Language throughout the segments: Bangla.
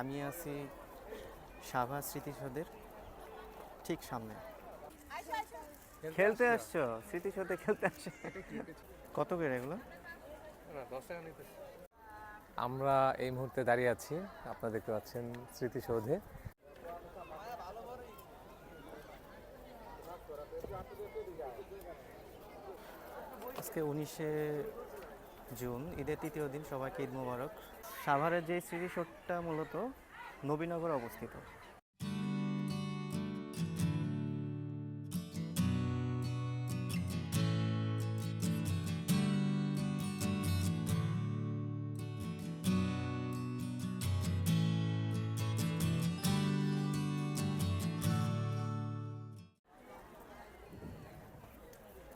আমি আছি সাভা স্মৃতিসৌধের ঠিক সামনে। খেলতে আসছো? স্মৃতিসৌধে খেলতে আসছো? কত করে এগুলো? আমরা এই মুহূর্তে দাঁড়িয়ে আছি আপনারা দেখতে পাচ্ছেন স্মৃতিসৌধে। আজকে উনিশে জুন ঈদের তৃতীয় দিন সবাইকে ঈদ মোবারক। সাভারের যে স্মৃতিসৌধটা মূলত নবীনগরে অবস্থিত।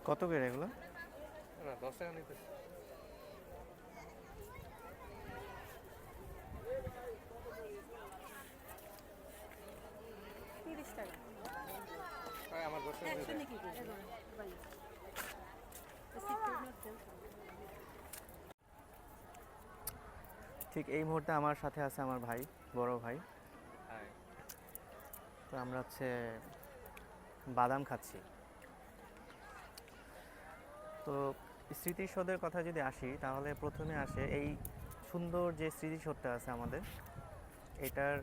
কত করে এগুলো? দশ টাকা নিতে টাকা আমার ঠিক এই মুহূর্তে আমার সাথে আছে আমার ভাই বড় ভাই। তো আমরা হচ্ছে বাদাম খাচ্ছি। তো স্মৃতিসৌধের কথা যদি আসি তাহলে প্রথমে আসে এই সুন্দর যে স্মৃতিসৌধটা আছে আমাদের এটার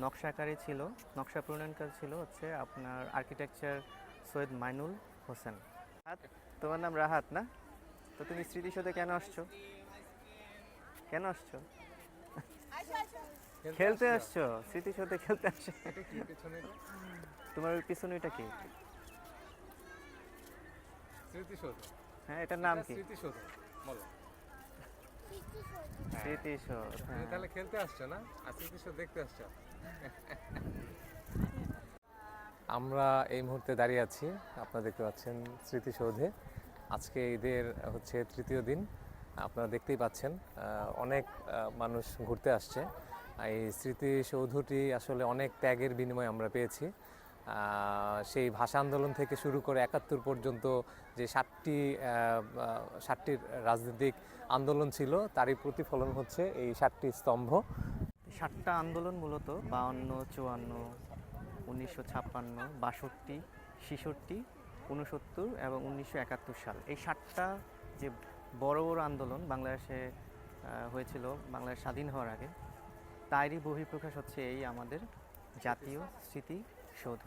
নকশাকারী ছিল নকশা প্রণয়নকারী ছিল হচ্ছে আপনার আর্কিটেকচার সৈয়দ মাইনুল হোসেন। তোমার নাম রাহাত না? তো তুমি স্মৃতিসৌধে কেন আসছো? কেন আসছো? খেলতে আসছো? স্মৃতিসৌধে খেলতে আসছো? এটা? তোমার ওই পিছনে ওইটা কি? স্মৃতিসৌধ হ্যাঁ এটার নাম এটা কি? স্মৃতিসৌধ। বলো স্মৃতিসৌধ হ্যাঁ। তাহলে খেলতে আসছো না? আর স্মৃতিসৌধ দেখতে আসছো? আমরা এই মুহূর্তে দাঁড়িয়ে আছি, আপনারা দেখতে পাচ্ছেন স্মৃতিসৌধে। আজকে ঈদের হচ্ছে তৃতীয় দিন, আপনারা দেখতেই পাচ্ছেন অনেক মানুষ ঘুরতে আসছে। এই স্মৃতিসৌধটি আসলে অনেক ত্যাগের বিনিময় আমরা পেয়েছি। সেই ভাষা আন্দোলন থেকে শুরু করে একাত্তর পর্যন্ত যে ষাটটি ষাটটির রাজনৈতিক আন্দোলন ছিল, তারই প্রতিফলন হচ্ছে এই ষাটটি স্তম্ভ। সাতটা আন্দোলন মূলত, বাউন্ন, চুয়ান্ন, উনিশশো ছাপ্পান্ন, বাষট্টি, ছিষট্টি, ঊনসত্তর এবং উনিশশো একাত্তর সাল। এই সাতটা যে বড় বড় আন্দোলন বাংলাদেশে হয়েছিল, বাংলাদেশ স্বাধীন হওয়ার আগে, তারই বহিঃপ্রকাশ হচ্ছে এই আমাদের জাতীয় স্মৃতিসৌধ।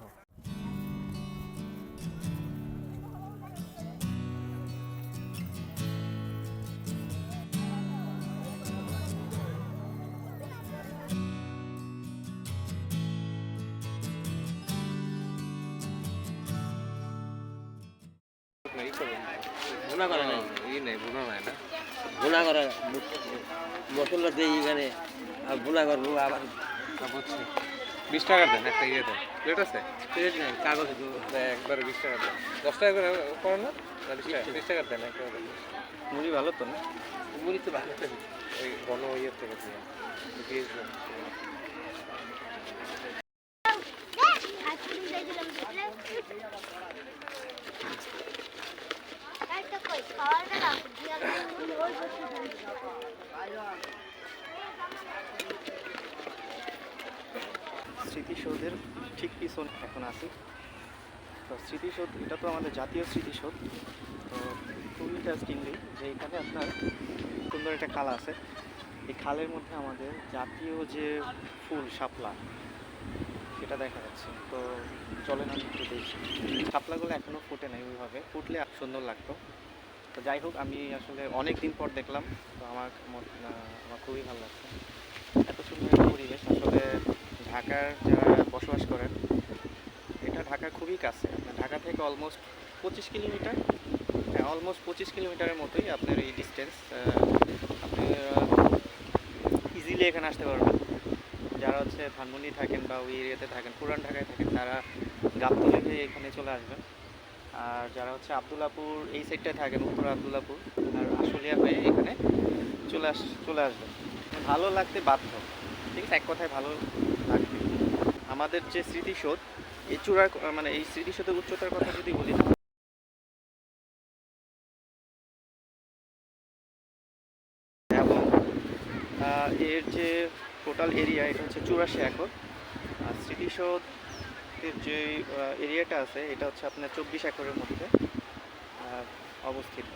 ভুনা করে নাই। ই নেই বুঝো নাই না? ভুনা করে মশলা দিই এখানে আর ভুনা করব আবার বুঝছি। বিশ টাকা দেন একটা ইয়ে দেন। প্লেট আছে? প্লেট নাই কাগজ দেয় একবারে বিশ টাকা দেন। দশ টাকা করে করেন না? না, বিশ টাকা বিশ টাকা দেন একটা মুড়ি ভালো তো না? মুড়ি তো ভালো। ওই ঘন ইয়ের থেকে দিয়ে দিয়ে দিন। স্মৃতিসৌধের ঠিক পিছন এখন আছি। তো স্মৃতিসৌধ, এটা তো আমাদের জাতীয় স্মৃতিসৌধ। তো খুবই ইন্টারেস্টিংলি যে এখানে আপনার সুন্দর একটা খাল আছে। এই খালের মধ্যে আমাদের জাতীয় যে ফুল শাপলা, সেটা দেখা যাচ্ছে। তো চলেন আমি একটু দেখি। শাপলাগুলো এখনও ফুটে নাই ওইভাবে। ফুটলে সুন্দর লাগতো। তো যাই হোক, আমি আসলে অনেক দিন পর দেখলাম। তো আমার আমার খুবই ভালো লাগছে এত সুন্দর একটা পরিবেশ আসলে ঢাকার যারা বসবাস করেন, এটা ঢাকার খুবই কাছে। আপনার ঢাকা থেকে অলমোস্ট পঁচিশ কিলোমিটার হ্যাঁ অলমোস্ট পঁচিশ কিলোমিটারের মতোই আপনার এই ডিস্টেন্স আপনি ইজিলি এখানে আসতে পারবেন। যারা হচ্ছে ধানমন্ডি থাকেন বা ওই এরিয়াতে থাকেন, পুরান ঢাকায় থাকেন, তারা গাবতলি হয়ে এখানে চলে আসবেন। আর যারা হচ্ছে আবদুল্লাপুর, এই সাইডটায় থাকেন, উত্তর আবদুল্লাপুর, আর আশুলিয়া হয়ে এখানে চলে আস, চলে আসবেন। ভালো লাগতে বাধ্য। ঠিক আছে? এক কথায় ভালো আমাদের যে স্মৃতিসৌধ, এই চূড়ার মানে এই স্মৃতিসৌধের উচ্চতার কথা যদি বলি এবং এর যে টোটাল এরিয়া এটা হচ্ছে চুরাশি একর। আর স্মৃতিসৌধের যে এরিয়াটা আছে, এটা হচ্ছে আপনার চব্বিশ একরের মধ্যে অবস্থিত।